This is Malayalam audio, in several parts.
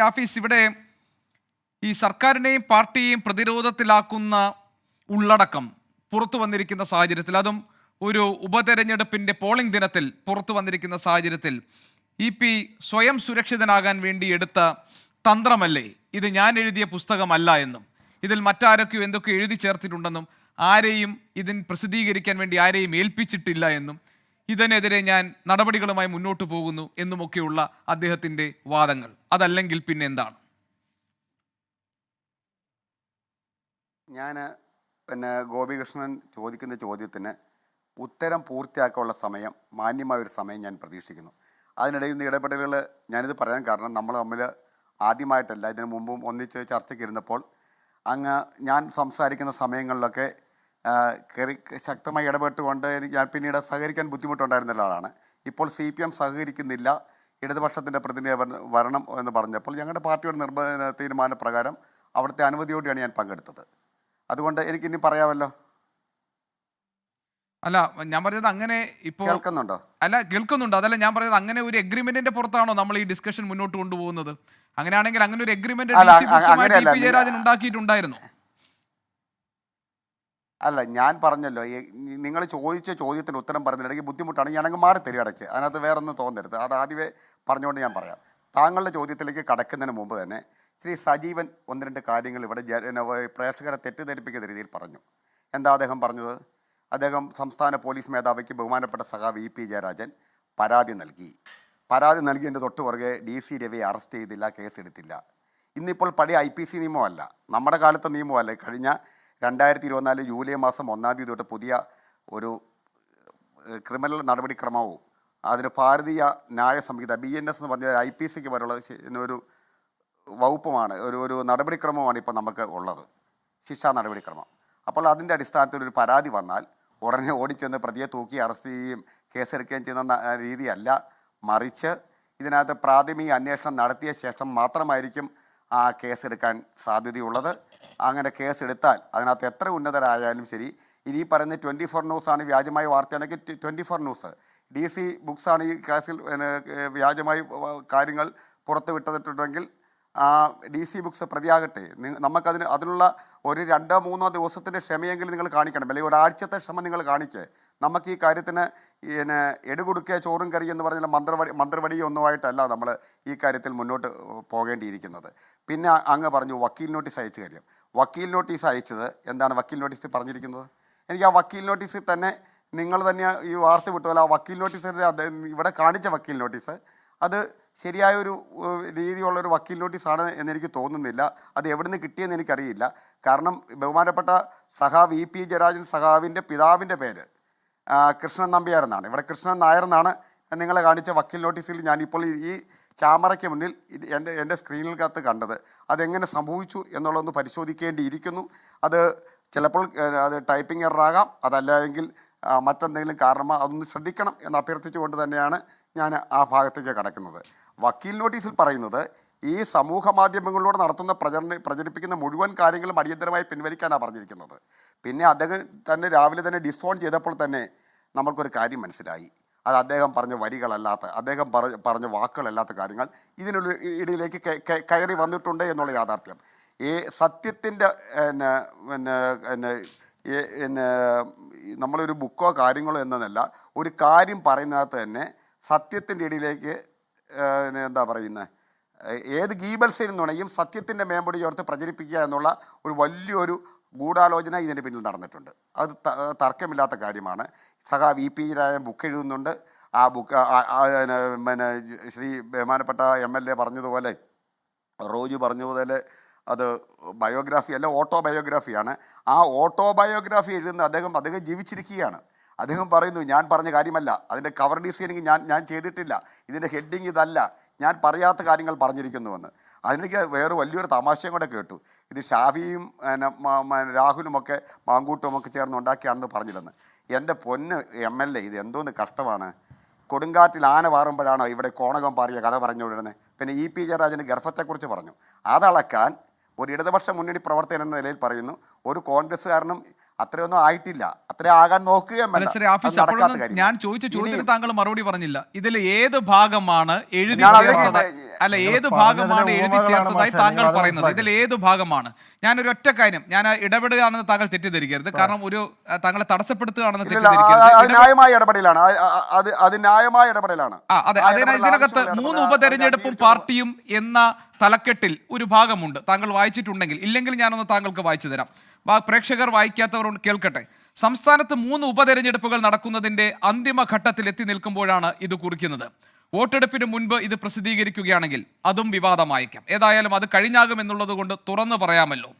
ഹാഫീസ് ഇവിടെ ഈ സർക്കാരിനെയും പാർട്ടിയെയും പ്രതിരോധത്തിലാക്കുന്ന ഉള്ളടക്കം പുറത്തു വന്നിരിക്കുന്ന സാഹചര്യത്തിൽ അതും ഒരു ഉപതെരഞ്ഞെടുപ്പിന്റെ പോളിംഗ് ദിനത്തിൽ പുറത്തു വന്നിരിക്കുന്ന സാഹചര്യത്തിൽ ഇ പി സ്വയം സുരക്ഷിതനാകാൻ വേണ്ടി എടുത്ത തന്ത്രമല്ലേ? ഇത് ഞാൻ എഴുതിയ പുസ്തകമല്ല എന്നും ഇതിൽ മറ്റാരൊക്കെയോ എന്തൊക്കെ എഴുതി ചേർത്തിട്ടുണ്ടെന്നും ആരെയും ഇതിന് പ്രസിദ്ധീകരിക്കാൻ വേണ്ടി ആരെയും ഏൽപ്പിച്ചിട്ടില്ല എന്നും ഇതിനെതിരെ ഞാൻ നടപടികളുമായി മുന്നോട്ട് പോകുന്നു എന്നുമൊക്കെയുള്ള അദ്ദേഹത്തിന്റെ വാദങ്ങൾ. അതല്ലെങ്കിൽ പിന്നെ എന്താണ് ഞാൻ പിന്നെ ഗോപികൃഷ്ണൻ ചോദിക്കുന്ന ചോദ്യത്തിന് ഉത്തരം പൂർത്തിയാക്കാനുള്ള സമയം മാന്യമായ ഒരു സമയം ഞാൻ പ്രതീക്ഷിക്കുന്നു. അതിനിടയിൽ നിന്ന് ഇടപെടലുകൾ ഞാനിത് പറയാൻ കാരണം നമ്മൾ തമ്മിൽ ആദ്യമായിട്ടല്ല ഇതിനു മുമ്പും ഒന്നിച്ച് ചർച്ചയ്ക്ക് ഇരുന്നപ്പോൾ അങ്ങ് ഞാൻ സംസാരിക്കുന്ന സമയങ്ങളിലൊക്കെ കയറി ശക്തമായി ഇടപെട്ടുകൊണ്ട് ഞാൻ പിന്നീട് സഹകരിക്കാൻ ബുദ്ധിമുട്ടുണ്ടായിരുന്ന ഒരാളാണ്. ഇപ്പോൾ സി പി എം സഹകരിക്കുന്നില്ല. ഇടതുപക്ഷത്തിന്റെ പ്രതിനിധി വരണം എന്ന് പറഞ്ഞപ്പോൾ ഞങ്ങളുടെ പാർട്ടിയുടെ നിർബ തീരുമാനപ്രകാരം അവിടുത്തെ അനുമതിയോടെയാണ് ഞാൻ പങ്കെടുത്തത്. അതുകൊണ്ട് എനിക്കിനി പറയാമല്ലോ? അല്ല ഞാൻ പറഞ്ഞത് അങ്ങനെ ഇപ്പോൾ കേൾക്കുന്നുണ്ടോ? അല്ല കേൾക്കുന്നുണ്ട്. അതല്ല ഞാൻ പറഞ്ഞത് അങ്ങനെ ഒരു എഗ്രിമെന്റിന്റെ പുറത്താണോ നമ്മൾ ഈ ഡിസ്കഷൻ മുന്നോട്ട് കൊണ്ടുപോകുന്നത്? അങ്ങനെയാണെങ്കിൽ അങ്ങനെ ഒരു എഗ്രിമെന്റ്. ഉണ്ടാക്കിയിട്ടുണ്ടായിരുന്നു. അല്ല ഞാൻ പറഞ്ഞല്ലോ നിങ്ങൾ ചോദിച്ച ചോദ്യത്തിന് ഉത്തരം പറയുന്നതിനിടയ്ക്ക് ബുദ്ധിമുട്ടാണ്. ഞാനങ്ങ് മാറി തരും ഇടയ്ക്ക്. അതിനകത്ത് വേറെ ഒന്നും തോന്നരുത്. അത് ആദ്യമേ പറഞ്ഞുകൊണ്ട് ഞാൻ പറയാം. താങ്കളുടെ ചോദ്യത്തിലേക്ക് കടക്കുന്നതിന് മുമ്പ് തന്നെ ശ്രീ സജീവൻ ഒന്ന് രണ്ട് കാര്യങ്ങൾ ഇവിടെ പ്രേക്ഷകരെ തെറ്റിദ്ധരിപ്പിക്കുന്ന രീതിയിൽ പറഞ്ഞു. എന്താ അദ്ദേഹം പറഞ്ഞത്? അദ്ദേഹം സംസ്ഥാന പോലീസ് മേധാവിക്ക് ബഹുമാനപ്പെട്ട സഖാവ് ഇ പി ജയരാജൻ പരാതി നൽകി. പരാതി നൽകിയതിന്റെ തൊട്ട് പുറകെ ഡി സി രവിയെ അറസ്റ്റ് ചെയ്തില്ല കേസെടുത്തില്ല. ഇന്നിപ്പോൾ പഴയ ഐ പി സി നിയമമല്ല. നമ്മുടെ കാലത്തെ നിയമമല്ല. കഴിഞ്ഞ രണ്ടായിരത്തി ഇരുപത്തിനാല് ജൂലൈ മാസം ഒന്നാം തീയതി തൊട്ട് പുതിയ ഒരു ക്രിമിനൽ നടപടിക്രമവും അതിന് ഭാരതീയ ന്യായ സംഹിത ബി എൻ എസ് എന്ന് പറഞ്ഞ ഐ പി സിക്ക് പോലുള്ള ഒരു വകുപ്പുമാണ് ഒരു ഒരു നടപടിക്രമമാണ് ഇപ്പോൾ നമുക്ക് ഉള്ളത് ശിക്ഷാ നടപടിക്രമം. അപ്പോൾ അതിന്റെ അടിസ്ഥാനത്തിൽ ഒരു പരാതി വന്നാൽ ഉടനെ ഓടിച്ചെന്ന് പ്രതിയെ തൂക്കി അറസ്റ്റ് ചെയ്യുകയും കേസെടുക്കുകയും ചെയ്യുന്ന രീതിയല്ല മറിച്ച് ഇതിനകത്ത് പ്രാഥമിക അന്വേഷണം നടത്തിയ ശേഷം മാത്രമായിരിക്കും ആ കേസെടുക്കാൻ സാധ്യതയുള്ളത്. അങ്ങനെ കേസെടുത്താൽ അതിനകത്ത് എത്ര ഉന്നതരായാലും ശരി. ഇനി പറയുന്ന ട്വന്റി ഫോർ ന്യൂസാണ് വ്യാജമായ വാർത്തയാണെങ്കിൽ twenty four news D C ബുക്സാണ് ഈ കേസിൽ വ്യാജമായി കാര്യങ്ങൾ പുറത്ത് വിട്ടിട്ടുണ്ടെങ്കിൽ ഡി സി ബുക്സ് പ്രതിയാകട്ടെ. നമുക്കതിന് അതിനുള്ള ഒരു രണ്ടോ മൂന്നോ ദിവസത്തിന്റെ ക്ഷമയെങ്കിലും നിങ്ങൾ കാണിക്കണം. അല്ലെങ്കിൽ ഒരാഴ്ചത്തെ ക്ഷമ നിങ്ങൾ കാണിക്കുക നമുക്ക് ഈ കാര്യത്തിന് പിന്നെ എടുകൊടുക്കുക ചോറും കറി എന്ന് പറഞ്ഞാൽ മന്ത്രവടി മന്ത്രവടി ഒന്നുമായിട്ടല്ല നമ്മൾ ഈ കാര്യത്തിൽ മുന്നോട്ട് പോകേണ്ടിയിരിക്കുന്നത്. പിന്നെ അങ്ങ് പറഞ്ഞു വക്കീൽ നോട്ടീസ് അയച്ച കാര്യം. വക്കീൽ നോട്ടീസ് അയച്ചത് എന്താണ് വക്കീൽ നോട്ടീസ് പറഞ്ഞിരിക്കുന്നത്? എനിക്ക് ആ വക്കീൽ നോട്ടീസിൽ തന്നെ നിങ്ങൾ തന്നെ ഈ വാർത്ത വിട്ടുപോലെ ആ വക്കീൽ നോട്ടീസിന്റെ ഇവിടെ കാണിച്ച വക്കീൽ നോട്ടീസ്. അത് ശരിയായ ഒരു രീതിയുള്ള ഒരു വക്കീൽ നോട്ടീസാണ് എന്നെനിക്ക് തോന്നുന്നില്ല. അത് എവിടെ നിന്ന് കിട്ടിയെന്ന് എനിക്കറിയില്ല. കാരണം ബഹുമാനപ്പെട്ട സഹാവ് ഇ പി. ജയരാജൻ സഹാവിന്റെ പിതാവിന്റെ പേര് കൃഷ്ണൻ നമ്പ്യാർ എന്നാണ്. ഇവിടെ കൃഷ്ണൻ നായർ എന്നാണ് നിങ്ങളെ കാണിച്ച വക്കീൽ നോട്ടീസിൽ ഞാനിപ്പോൾ ഈ- ക്യാമറയ്ക്ക് മുന്നിൽ എന്റെ എന്റെ സ്ക്രീനിൽക്കകത്ത് കണ്ടത്. അതെങ്ങനെ സംഭവിച്ചു എന്നുള്ളതൊന്ന് പരിശോധിക്കേണ്ടിയിരിക്കുന്നു. അത് ചിലപ്പോൾ അത് ടൈപ്പിംഗ് എററാകാം. അതല്ലെങ്കിൽ മറ്റെന്തെങ്കിലും കാരണമോ അതൊന്ന് ശ്രദ്ധിക്കണം എന്ന് അഭ്യർത്ഥിച്ചുകൊണ്ട് തന്നെയാണ് ഞാൻ ആ ഭാഗത്തേക്ക് കടക്കുന്നത്. വക്കീൽ നോട്ടീസിൽ പറയുന്നത് ഈ സമൂഹ മാധ്യമങ്ങളിലൂടെ നടത്തുന്ന പ്രചരണ പ്രചരിപ്പിക്കുന്ന മുഴുവൻ കാര്യങ്ങളും അടിയന്തരമായി പിൻവലിക്കാനാണ് പറഞ്ഞിരിക്കുന്നത്. പിന്നെ അദ്ദേഹം തന്നെ രാവിലെ തന്നെ ഡിസോൺ ചെയ്തപ്പോൾ തന്നെ നമ്മൾക്കൊരു കാര്യം മനസ്സിലായി. അത് അദ്ദേഹം പറഞ്ഞ വരികളല്ലാത്ത അദ്ദേഹം പറഞ്ഞ പറഞ്ഞ വാക്കുകളല്ലാത്ത കാര്യങ്ങൾ ഇതിനുള്ള ഇടയിലേക്ക് കയറി വന്നിട്ടുണ്ട് എന്നുള്ള യാഥാർത്ഥ്യം. ഈ സത്യത്തിന്റെ പിന്നെ പിന്നെ പിന്നെ നമ്മളൊരു ബുക്കോ കാര്യങ്ങളോ എന്നതല്ല ഒരു കാര്യം പറയുന്നതിനകത്ത് തന്നെ സത്യത്തിന്റെ ഇടയിലേക്ക് എന്താ പറയുന്നത് ഏത് ഗീബൽസിൽ നുണയും സത്യത്തിന്റെ മേമ്പൊടി ചേർത്ത് പ്രചരിപ്പിക്കുക എന്നുള്ള ഒരു വലിയൊരു ഗൂഢാലോചന ഇതിന്റെ പിന്നിൽ നടന്നിട്ടുണ്ട്. അത് തർക്കമില്ലാത്ത കാര്യമാണ്. സഖാ വി പി രാജൻ ബുക്ക് എഴുതുന്നുണ്ട്. ആ ബുക്ക് പിന്നെ ശ്രീ ബഹുമാനപ്പെട്ട എം എൽ എ പറഞ്ഞതുപോലെ റോജു പറഞ്ഞതുപോലെ അത് ബയോഗ്രാഫി അല്ല ഓട്ടോ ബയോഗ്രാഫിയാണ് ആ ഓട്ടോ ബയോഗ്രാഫി എഴുതുന്ന അദ്ദേഹം അദ്ദേഹം ജീവിച്ചിരിക്കുകയാണ്. അദ്ദേഹം പറയുന്നു ഞാൻ പറഞ്ഞ കാര്യമല്ല. അതിന്റെ കവർ ഡിസൈനിങ് ഞാൻ ഞാൻ ചെയ്തിട്ടില്ല. ഇതിന്റെ ഹെഡിങ് ഇതല്ല. ഞാൻ പറയാത്ത കാര്യങ്ങൾ പറഞ്ഞിരിക്കുന്നുവെന്ന്. അതിനെനിക്ക് വേറെ വലിയൊരു തമാശയും കൂടെ കേട്ടു. ഇത് ഷാഫിയും രാഹുലുമൊക്കെ മാങ്കൂട്ടുമൊക്കെ ചേർന്ന് ഉണ്ടാക്കിയാണെന്ന് പറഞ്ഞില്ലെന്ന് എന്റെ പൊന്ന് എം എൽ എ ഇത് എന്തോന്ന് കഷ്ടമാണ്. കൊടുങ്കാറ്റിൽ ആന പാറുമ്പോഴാണോ ഇവിടെ കോണകം പാറിയ കഥ പറഞ്ഞു വിടുന്നത്? പിന്നെ ഇ പി ജയരാജന് ഗർഭത്തെക്കുറിച്ച് പറഞ്ഞു. അതളക്കാൻ ഒരു ഇടതുപക്ഷ മുന്നണി പ്രവർത്തകൻ എന്ന നിലയിൽ പറയുന്നു ഒരു കോൺഗ്രസ്സുകാരനും അത്രയൊന്നും ആയിട്ടില്ല. അത്ര ആകാൻ നോക്കുക ഞാൻ ചോദിച്ച ചോദ്യത്തിന് താങ്കൾ മറുപടി പറഞ്ഞില്ല. ഇതിൽ ഏത് ഭാഗമാണ് എഴുതി അല്ല ഏത് ഭാഗമാണ് എഴുതി ചേർത്തതായി താങ്കൾ. പറയുന്നത്? ഇതിൽ ഏത് ഭാഗമാണ്? ഞാൻ ഒരു ഒറ്റ കാര്യം. ഞാൻ ഇടപെടുകയാണെന്ന് താങ്കൾ തെറ്റിദ്ധരിക്കരുത്. കാരണം ഒരു താങ്കളെ തടസ്സപ്പെടുത്തുകയാണെന്ന് ഇടപെടലാണ്. അത് അത് ന്യായമായ ഇടപെടലാണ്. ആ അതെ. ആ ഇതിനകത്ത് മൂന്ന്. ഉപതെരഞ്ഞെടുപ്പും പാർട്ടിയും എന്ന തലക്കെട്ടിൽ ഒരു ഭാഗമുണ്ട്. താങ്കൾ വായിച്ചിട്ടുണ്ടെങ്കിൽ ഇല്ലെങ്കിൽ ഞാനൊന്ന് താങ്കൾക്ക് വായിച്ചു തരാം. പ്രേക്ഷകർ വായിക്കാത്തവർ കേൾക്കട്ടെ. സംസ്ഥാനത്ത് മൂന്ന് ഉപതെരഞ്ഞെടുപ്പുകൾ നടക്കുന്നതിന്റെ അന്തിമഘട്ടത്തിൽ എത്തി നിൽക്കുമ്പോഴാണ് ഇത് കുറിക്കുന്നത്. വോട്ടെടുപ്പിന് മുൻപ് ഇത് പ്രസിദ്ധീകരിക്കുകയാണെങ്കിൽ അതും വിവാദമായേക്കാം. ഏതായാലും അത് കഴിഞ്ഞാകും എന്നുള്ളത് കൊണ്ട് തുറന്നു പറയാമല്ലോ.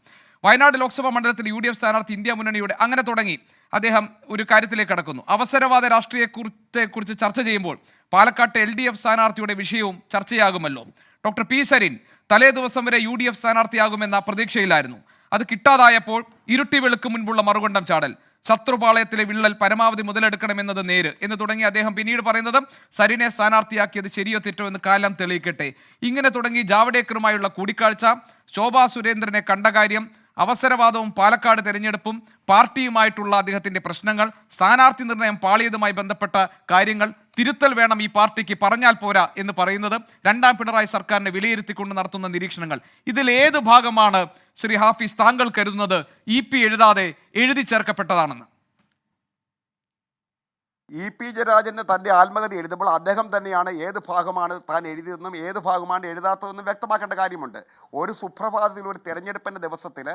വയനാട് ലോക്സഭാ മണ്ഡലത്തിൽ യു ഡി എഫ് സ്ഥാനാർത്ഥി ഇന്ത്യ മുന്നണിയുടെ അങ്ങനെ തുടങ്ങി. അദ്ദേഹം ഒരു കാര്യത്തിലേക്ക് കടക്കുന്നു. അവസരവാദ രാഷ്ട്രീയത്തെ കുറിച്ച് ചർച്ച ചെയ്യുമ്പോൾ പാലക്കാട്ട് എൽ ഡി എഫ് സ്ഥാനാർത്ഥിയുടെ വിഷയവും ചർച്ചയാകുമല്ലോ. ഡോക്ടർ പി സരിൻ തലേ ദിവസം വരെ യു ഡി എഫ് സ്ഥാനാർത്ഥിയാകുമെന്ന പ്രതീക്ഷയിലായിരുന്നു. അത് കിട്ടാതായപ്പോൾ ഇരുട്ടി വെളുക്ക് മുൻപുള്ള മറുകണ്ടം ചാടൽ. ശത്രുപാളയത്തിലെ വിള്ളൽ പരമാവധി മുതലെടുക്കണമെന്നത് നേര് എന്ന് തുടങ്ങി അദ്ദേഹം പിന്നീട് പറയുന്നത് സരിനെ സ്ഥാനാർത്ഥിയാക്കിയത് ശരിയോ തെറ്റോ എന്ന് കാലം തെളിയിക്കട്ടെ. ഇങ്ങനെ തുടങ്ങി ജാവ്ഡേക്കറുമായുള്ള കൂടിക്കാഴ്ച ശോഭാ സുരേന്ദ്രനെ കണ്ട കാര്യം അവസരവാദവും പാലക്കാട് തെരഞ്ഞെടുപ്പും പാർട്ടിയുമായിട്ടുള്ള അദ്ദേഹത്തിന്റെ പ്രശ്നങ്ങൾ സ്ഥാനാർത്ഥി നിർണയം പാളിയതുമായി ബന്ധപ്പെട്ട കാര്യങ്ങൾ തിരുത്തൽ വേണം ഈ പാർട്ടിക്ക് പറഞ്ഞാൽ പോരാ എന്ന് പറയുന്നത് രണ്ടാം പിണറായി സർക്കാരിനെ വിലയിരുത്തിക്കൊണ്ട് നടത്തുന്ന നിരീക്ഷണങ്ങൾ. ഇതിൽ ഏത് ഭാഗമാണ് ശ്രീ ഹാഫിസ് താങ്കൾ കരുതുന്നത്? ഇ പി എഴുതാതെ എഴുതി ചേർക്കപ്പെട്ടതാണെന്ന്. ഇ പി ജയരാജന് തന്റെ ആത്മകഥ എഴുതുമ്പോൾ അദ്ദേഹം തന്നെയാണ് ഏത് ഭാഗമാണ് താൻ എഴുതിയതെന്നും ഏത് ഭാഗമാണ് എഴുതാത്തതെന്നും വ്യക്തമാക്കേണ്ട കാര്യമുണ്ട്. ഒരു സുപ്രഭാതത്തിൽ ഒരു തിരഞ്ഞെടുപ്പിന്റെ ദിവസത്തിൽ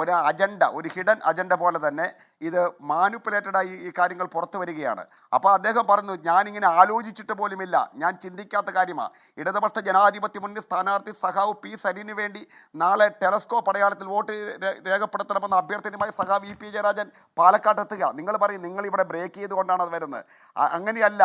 ഒരു അജണ്ട ഒരു ഹിഡൻ അജണ്ട പോലെ തന്നെ ഇത് മാനുപ്പുലേറ്റഡായി ഈ കാര്യങ്ങൾ പുറത്തു വരികയാണ്. അപ്പോൾ അദ്ദേഹം പറഞ്ഞു ഞാനിങ്ങനെ ആലോചിച്ചിട്ട് പോലുമില്ല. ഞാൻ ചിന്തിക്കാത്ത കാര്യമാണ് ഇടതുപക്ഷ ജനാധിപത്യ മുന്നിൽ സ്ഥാനാർത്ഥി സഖാവ് പി സലിനു വേണ്ടി നാളെ ടെലസ്കോപ്പ് അടയാളത്തിൽ വോട്ട് രേഖപ്പെടുത്തണമെന്ന അഭ്യർത്ഥനയുമായി സഖാവ് ഇ പി ജയരാജൻ പാലക്കാട്ടെത്തുക. നിങ്ങൾ പറയും നിങ്ങൾ ഇവിടെ ബ്രേക്ക് ചെയ്തുകൊണ്ടാണ് അത് വരുന്നത്. അങ്ങനെയല്ല.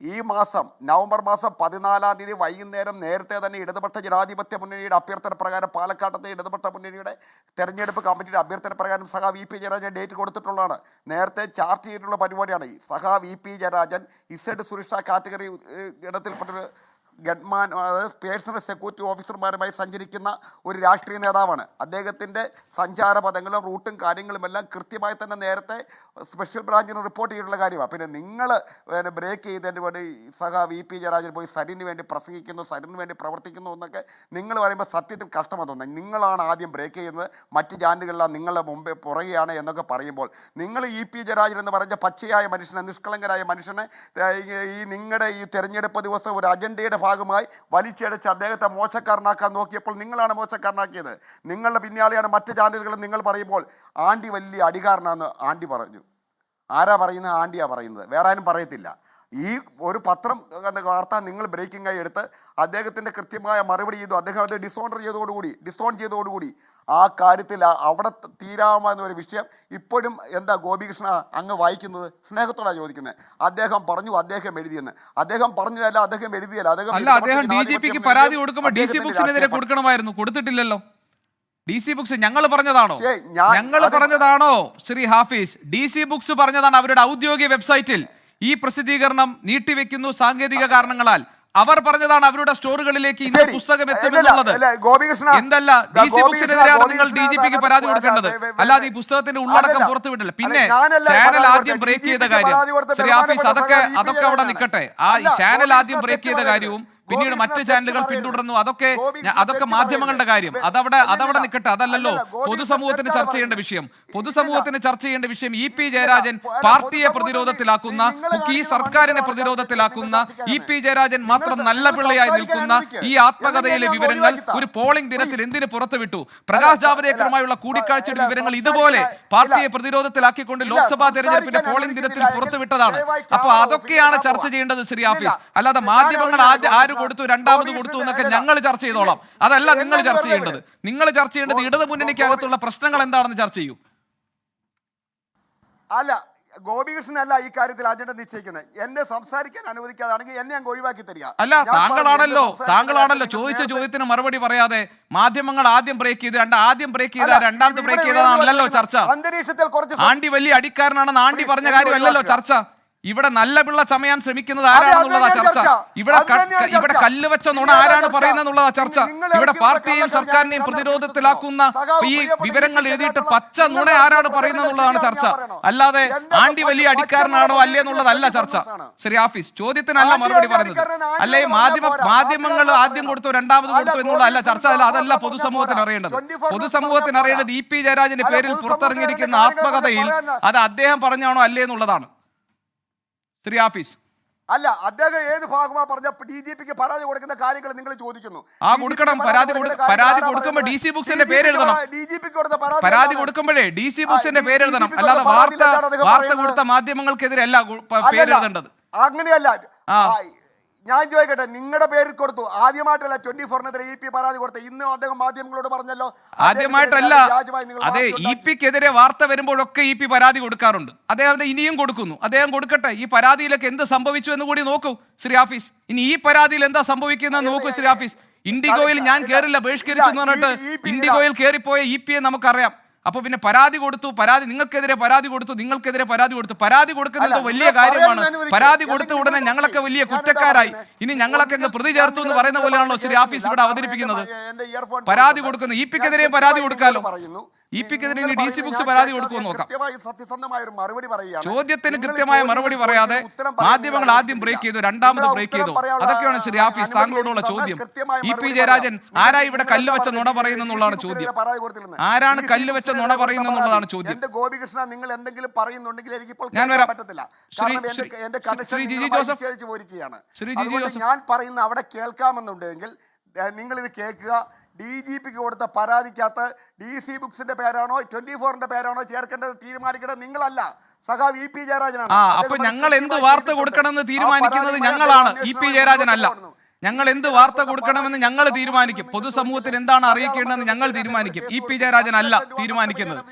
ഈ മാസം നവംബർ മാസം പതിനാലാം തീയതി വൈകുന്നേരം നേരത്തെ തന്നെ ഇടതുപക്ഷ ജനാധിപത്യ മുന്നണിയുടെ അഭ്യർത്ഥന പ്രകാരം പാലക്കാട്ടത്തെ ഇടതുപക്ഷ മുന്നണിയുടെ തെരഞ്ഞെടുപ്പ് കമ്മിറ്റിയുടെ അഭ്യർത്ഥന പ്രകാരം സഹാ വി പി ജയരാജൻ ഡേറ്റ് കൊടുത്തിട്ടുള്ളതാണ്. നേരത്തെ ചാർട്ട് ചെയ്തിട്ടുള്ള പരിപാടിയാണ് ഈ. സഹാ വി പി ജയരാജൻ ഇസഡ് സുരക്ഷാ കാറ്റഗറി ഏഹ്, ഗൺമാൻ അതായത് പേഴ്സണൽ സെക്യൂരിറ്റി ഓഫീസർമാരുമായി സഞ്ചരിക്കുന്ന ഒരു രാഷ്ട്രീയ നേതാവാണ്. അദ്ദേഹത്തിന്റെ സഞ്ചാര പദങ്ങളും റൂട്ടും കാര്യങ്ങളും എല്ലാം കൃത്യമായി തന്നെ നേരത്തെ സ്പെഷ്യൽ ബ്രാഞ്ചിന് റിപ്പോർട്ട് ചെയ്തിട്ടുള്ള കാര്യമാണ്. പിന്നെ നിങ്ങൾ പിന്നെ ബ്രേക്ക് ചെയ്തതിന് വേണ്ടി സഹ വി പി ജയരാജൻ പോയി സരിന് വേണ്ടി പ്രസംഗിക്കുന്നു സരിന് വേണ്ടി പ്രവർത്തിക്കുന്നു എന്നൊക്കെ നിങ്ങൾ പറയുമ്പോൾ സത്യത്തിൽ കഷ്ടമാണ് തോന്നുന്നത്. നിങ്ങളാണ് ആദ്യം ബ്രേക്ക് ചെയ്യുന്നത്. മറ്റ് ചാനലുകളിലാണ് നിങ്ങളുടെ മുമ്പേ പുറകെയാണ് എന്നൊക്കെ പറയുമ്പോൾ നിങ്ങൾ ഇ പി ജയരാജൻ എന്ന് പറഞ്ഞ പച്ചയായ മനുഷ്യനെ നിഷ്കളങ്കരായ മനുഷ്യനെ ഈ നിങ്ങളുടെ ഈ തെരഞ്ഞെടുപ്പ് ദിവസം ഒരു അജണ്ടയുടെ ഭാഗമായി വലിച്ചടച്ച് അദ്ദേഹത്തെ മോശക്കാരനാക്കാൻ നോക്കിയപ്പോൾ നിങ്ങളാണ് മോശക്കാരനാക്കിയത്. നിങ്ങളുടെ പിന്നാലെയാണ് മറ്റ് ചാനലുകൾ നിങ്ങൾ പറയുമ്പോൾ ആണ്ടി വലിയ അടികാരനാണെന്ന് ആണ്ടി പറഞ്ഞു. ആരാ പറയുന്നത്? ആണ്ടിയാ പറയുന്നത്. വേറെ ആരും പറയത്തില്ല. ഈ ഒരു പത്രം എന്ന വാർത്ത നിങ്ങൾ ബ്രേക്കിംഗ് ആയി എടുത്ത് അദ്ദേഹത്തിന്റെ കൃത്യമായ മറുപടി ചെയ്തു. അദ്ദേഹം അത് ഡിസോണർ ചെയ്തതോടുകൂടി ഡിസോൺ ചെയ്തതോടുകൂടി. ആ കാര്യത്തിൽ അവിടെ തീരാമെന്ന ഒരു വിഷയം ഇപ്പോഴും എന്താ ഗോപികൃഷ്ണ അങ്ങ് വായിക്കുന്നത്? സ്നേഹത്തോടാണ് ചോദിക്കുന്നത് അദ്ദേഹം പറഞ്ഞു അദ്ദേഹം എഴുതിയെന്ന്. അദ്ദേഹം പറഞ്ഞതല്ല അദ്ദേഹം എഴുതിയല്ല. അദ്ദേഹം അല്ല അദ്ദേഹം ഡി ജി പിക്ക് പരാതി കൊടുക്കുമ്പോൾ ഡി സി ബുക്സിനെതിരെ കൊടുക്കണമായിരുന്നു. കൊടുത്തിട്ടില്ലല്ലോ. ഡി സി ബുക്സ് ഞങ്ങൾ പറഞ്ഞതാണോ? ഞങ്ങൾ പറഞ്ഞതാണോ? Shri Hafeez D C books പറഞ്ഞതാണ് അവരുടെ ഔദ്യോഗിക വെബ്സൈറ്റിൽ. ഈ പ്രസിദ്ധീകരണം നീട്ടിവെക്കുന്നു സാങ്കേതിക കാരണങ്ങളാൽ. അവർ പറഞ്ഞതാണ് അവരുടെ സ്റ്റോറുകളിലേക്ക് ഇന്ന് പുസ്തകം എത്തുമെന്നുള്ളത്. എന്തല്ല ഡി സി ബുക്സിനെതിരെയാണ് നിങ്ങൾ ഡി ജി പിക്ക് പരാതി കൊടുക്കേണ്ടത്. അല്ലാതെ ഈ പുസ്തകത്തിന്റെ ഉള്ളടക്കം അല്ലല്ല. പുറത്തു വിട്ടില്ല പിന്നെ ചാനൽ ആദ്യം ബ്രേക്ക് ചെയ്ത കാര്യം. ശ്രീ ആഫീസ് അതൊക്കെ അതൊക്കെ അവിടെ നിൽക്കട്ടെ. ആ ചാനൽ ആദ്യം ബ്രേക്ക് ചെയ്ത കാര്യവും. പിന്നീട് മറ്റ് ചാനലുകൾ പിന്തുടർന്നു. അതൊക്കെ അതൊക്കെ മാധ്യമങ്ങളുടെ കാര്യം. അതവിടെ അതവിടെ നിൽക്കട്ടെ അതല്ലല്ലോ. പൊതുസമൂഹത്തിന് ചർച്ച ചെയ്യേണ്ട വിഷയം. പൊതുസമൂഹത്തിന് ചർച്ച ചെയ്യേണ്ട വിഷയം ഇ പി ജയരാജൻ പാർട്ടിയെ പ്രതിരോധത്തിലാക്കുന്ന ഈ സർക്കാരിനെ പ്രതിരോധത്തിലാക്കുന്ന ഇ പി ജയരാജൻ മാത്രം നല്ല പിള്ളയായി നിൽക്കുന്ന ഈ ആത്മകഥയിലെ വിവരങ്ങൾ ഒരു പോളിംഗ് ദിനത്തിൽ എന്തിനു പുറത്തുവിട്ടു? പ്രകാശ് ജാവദേക്കറുമായുള്ള കൂടിക്കാഴ്ചയുടെ വിവരങ്ങൾ ഇതുപോലെ പാർട്ടിയെ പ്രതിരോധത്തിലാക്കിക്കൊണ്ട് ലോക്സഭാ തെരഞ്ഞെടുപ്പിന്റെ പോളിംഗ് ദിനത്തിൽ പുറത്തുവിട്ടതാണ്. അപ്പൊ അതൊക്കെയാണ് ചർച്ച ചെയ്യേണ്ടത് ശ്രീ. ആഫീസ്. അല്ലാതെ മാധ്യമങ്ങൾ ആരും ആദ്യം ആര് ഗോപികൃഷ്ണ. കൊടുത്തു രണ്ടാമത് കൊടുത്തു എന്നൊക്കെ ഞങ്ങൾ ചർച്ച ചെയ്തോളാം. അതല്ല നിങ്ങൾ ചർച്ച ചെയ്യേണ്ടത്. നിങ്ങൾ ചർച്ച ചെയ്യേണ്ടത് ഇടതു മുന്നണിക്ക് അകത്തുള്ള പ്രശ്നങ്ങൾ എന്താണെന്ന് ചർച്ച ചെയ്യൂ. അല്ല ഗോപികൃഷ്ണനല്ല ഈ കാര്യത്തിൽ അജണ്ട നിശ്ചയിക്കുന്നത്. എന്നെ സംസാരിക്കാൻ അനുവദിക്കാതാണെങ്കിൽ എന്നെ അങ്ങ് ഒഴിവാക്കി തരിക. അല്ല താങ്കളാണല്ലോ താങ്കളാണല്ലോ ചോദിച്ച ചോദ്യത്തിന് മറുപടി പറയാതെ മാധ്യമങ്ങൾ ആദ്യം ബ്രേക്ക് ചെയ്ത് രണ്ട് ആദ്യം ബ്രേക്ക് ചെയ്ത രണ്ടാമത്തെ രണ്ടാമത് ബ്രേക്ക് ചെയ്തതാണല്ലോ ചർച്ച. അന്തരീക്ഷത്തിൽ കുറച്ച് ആണ്ടി വലിയ അടിക്കാരനാണെന്ന് ആണ്ടി പറഞ്ഞ കാര്യമല്ലല്ലോ ചർച്ച. ഇവിടെ നല്ല പിള്ള ചമയാൻ ശ്രമിക്കുന്നത് ആരാണെന്നുള്ളതാ ചർച്ച. ഇവിടെ ഇവിടെ. കല്ല് വെച്ച നുണ ആരാണ് പറയുന്നതെന്നുള്ളതാ ചർച്ച. ഇവിടെ പാർട്ടിയെയും സർക്കാരിനെയും പ്രതിരോധത്തിലാക്കുന്ന ഈ വിവരങ്ങൾ എഴുതിയിട്ട് പച്ച നുണ ആരാണ് പറയുന്നതെന്നുള്ളതാണ് ചർച്ച. അല്ലാതെ ആണ്ടി വലിയ അടിക്കാരനാണോ അല്ലേ എന്നുള്ളതല്ല ചർച്ച. ശരി ആഫീസ്. ചോദ്യത്തിനല്ല മറുപടി പറയുന്നത്. അല്ലെ മാധ്യമ. മാധ്യമങ്ങൾ ആദ്യം. കൊടുത്തു രണ്ടാമത് കൊടുത്തു എന്നുള്ളതല്ല ചർച്ച. അല്ല അതല്ല പൊതുസമൂഹത്തിന് അറിയേണ്ടത്. പൊതുസമൂഹത്തിന് അറിയേണ്ടത് ഇ പി ജയരാജന്റെ പേരിൽ പുറത്തിറങ്ങിയിരിക്കുന്ന ആത്മകഥയിൽ അത് അദ്ദേഹം പറഞ്ഞാണോ അല്ലേ എന്നുള്ളതാണ്. ശ്രീ ആഫീസ് അല്ല അദ്ദേഹം ഏത് ഭാഗമാ പറഞ്ഞ ഡി ജി പിക്ക് പരാതി കൊടുക്കുന്ന കാര്യങ്ങൾ നിങ്ങൾ ചോദിക്കുന്നു. ആ, കൊടുക്കണം. പരാതി പരാതി കൊടുക്കുമ്പോൾ DC ബുക്സിന്റെ പേര് എഴുതണം. ഡി ജി പിക്ക് കൊടുത്ത പരാതി പരാതി? കൊടുക്കുമ്പോഴേ ഡി സി ബുക്സിന്റെ പേര് ഡി- എഴുതണം അല്ലാതെ വാർത്ത വാർത്ത കൊടുത്ത മാധ്യമങ്ങൾക്കെതിരെ അല്ല പേര് എഴുതേണ്ടത്. അങ്ങനെയല്ല. ഞാൻ ചോദിക്കട്ടെ നിങ്ങളുടെ പേര് കൊടുത്തു. ആദ്യമായിട്ടല്ല ട്വന്റി ഫോറിനെതിരെ ഇ പി പരാതി കൊടുത്തു ഇന്ന് അദ്ദേഹം മാധ്യമങ്ങളോട് പറഞ്ഞല്ലോ. ആദ്യമായിട്ടല്ല അതെ വാർത്ത ഇ പിക്കെതിരെ വാർത്ത വരുമ്പോഴൊക്കെ ഇ പി പരാതി കൊടുക്കാറുണ്ട്. അദ്ദേഹം ഇനിയും കൊടുക്കുന്നു. അദ്ദേഹം കൊടുക്കട്ടെ ഈ പരാതിയിലൊക്കെ എന്ത് സംഭവിച്ചു എന്ന് കൂടി നോക്കൂ ശ്രീ ആഫീസ് ഇനി ഈ പരാതിയിൽ എന്താ സംഭവിക്കുന്നത് നോക്കൂ ശ്രീ ആഫീസ് ഇൻഡിഗോയിൽ ഞാൻ കേറില്ല ബഹിഷ്കരിച്ചു എന്ന് പറഞ്ഞിട്ട് ഇൻഡിഗോയിൽ കയറിപ്പോയ ഇ പിയെ നമുക്കറിയാം. അപ്പൊ പിന്നെ പരാതി കൊടുത്തു പരാതി നിങ്ങൾക്കെതിരെ പരാതി കൊടുത്തു നിങ്ങൾക്കെതിരെ പരാതി കൊടുത്തു പരാതി കൊടുക്കുന്നത് വലിയ കാര്യമാണ് പരാതി കൊടുത്ത ഉടനെ ഞങ്ങളൊക്കെ വലിയ കുറ്റക്കാരായി ഇനി ഞങ്ങളൊക്കെ അങ്ങ് പ്രതി ചേർത്തു എന്ന് പറയുന്ന പോലെയാണല്ലോ ശരി ആഫീസ് ഇവിടെ അവതരിപ്പിക്കുന്നത് പരാതി. കൊടുക്കുന്നു. ഇ പിക്കെതിരെ പരാതി കൊടുക്കാലോ. പറയുന്നു. ഇ പിക്കെതിരെ ഡി സി ബുക്സ് പരാതി കൊടുക്കുമെന്ന് നോക്കാം. ചോദ്യത്തിന് കൃത്യമായ മറുപടി പറയാതെ മാധ്യമങ്ങൾ ആദ്യം ബ്രേക്ക് ചെയ്തു. രണ്ടാമത് ബ്രേക്ക് ചെയ്തു അതൊക്കെയാണ് ശ്രീ ആഫീസ് താങ്കളോടുള്ള ചോദ്യം ഇ പി ജയരാജൻ ആരായി ആരാ ഇവിടെ കല്ല് വെച്ച നുണ പറയുന്നുള്ളതാണ് പറയുന്നെന്നുള്ളതാണ് ചോദ്യം. ആരാണ് കല്ല് വെച്ച നുണ പറയുന്നു എന്നുള്ളതാണ് ചോദ്യം. എന്റെ ഗോപികൃഷ്ണ നിങ്ങൾ എന്തെങ്കിലും പറയുന്നുണ്ടെങ്കിൽ എനിക്ക് ഇപ്പോൾ ഞാൻ വരാൻ പറ്റത്തില്ല. കാരണം എന്റെ കണക്ഷൻ പോയിരിക്കുകയാണ്. അതുകൊണ്ട്. ഞാൻ പറയുന്ന അവിടെ കേൾക്കാമെന്നുണ്ടെങ്കിൽ നിങ്ങൾ ഇത് കേൾക്കുക. ഡി ജി പിക്ക് കൊടുത്ത പരാതിക്കകത്ത് ഡി സി ബുക്സിന്റെ പേരാണോ ട്വന്റി ഫോറിന്റെ പേരാണോ ചേർക്കേണ്ടത് തീരുമാനിക്കേണ്ടത് നിങ്ങളല്ല. സഖാ വി പി ജയരാജനാണ്. അപ്പൊ ഞങ്ങൾ എന്ത് വാർത്ത കൊടുക്കണമെന്ന് തീരുമാനിക്കുന്നത് ഞങ്ങളാണ്. ഇ പി ജയരാജനല്ല. ഞങ്ങൾ എന്ത് വാർത്ത കൊടുക്കണമെന്ന് ഞങ്ങൾ തീരുമാനിക്കും. പൊതുസമൂഹത്തിന് എന്താണ് അറിയിക്കേണ്ടതെന്ന് ഞങ്ങൾ തീരുമാനിക്കും. ഇ പി ജയരാജൻ അല്ല തീരുമാനിക്കുന്നത്.